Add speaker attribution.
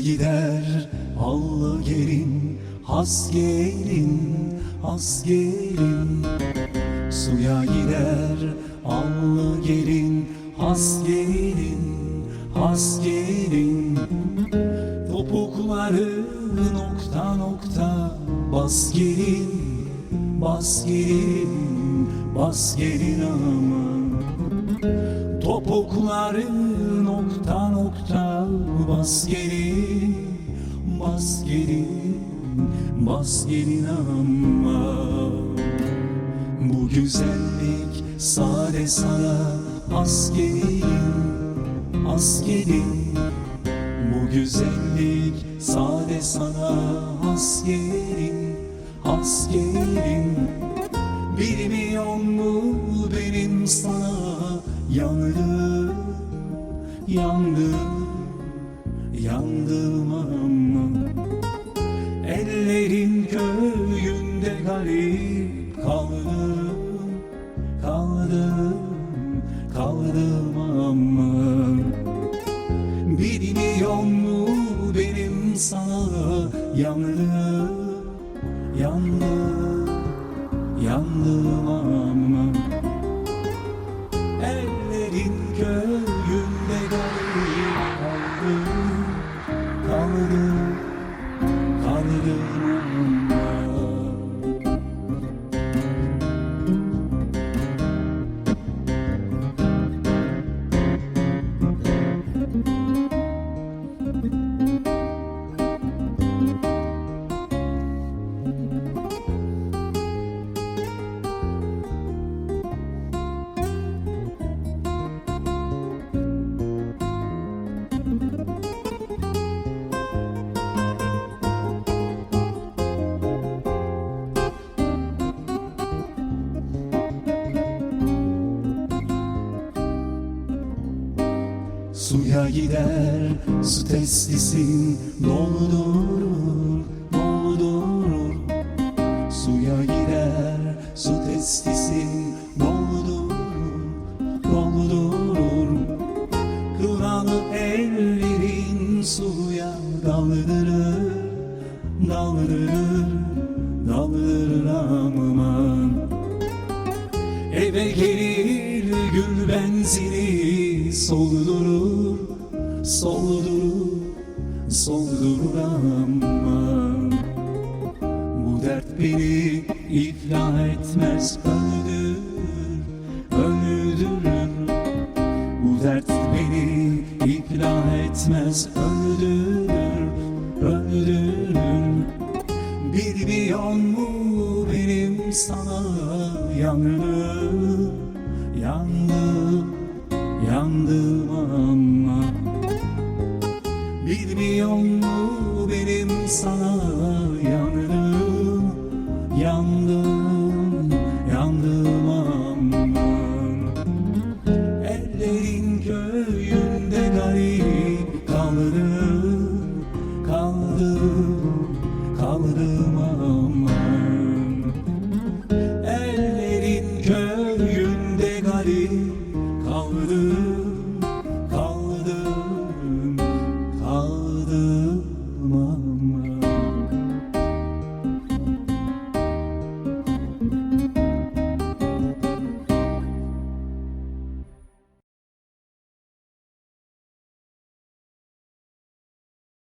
Speaker 1: gider allı gelin has gelin has gelin. Suya gider allı gelin has gelin has gelin. Topukları nokta nokta bas gelin bas gelin bas gelin aman. Topukları nokta nokta bas gelin Bas gelin, bas gelin ama Bu güzellik sade sana az gelin Bu güzellik sade sana az gelin Az gelin Bilmiyor mu benim sana yandım Yandım Yandım ama Ellerin köyünde garip kaldım Kaldım Kaldım ama Bilmiyor mu benim sana yandım Yandım Yandım ama Suya gider su testisin doldurur daldırır daldırır aman Eve gelir gül benzini soldurur, soldurur, soldurur ama. Bu dert beni iflah etmez öldürür, öldürür Bu dert beni iflah etmez öldürür, öldürür Bilmiyor mu benim sana yandım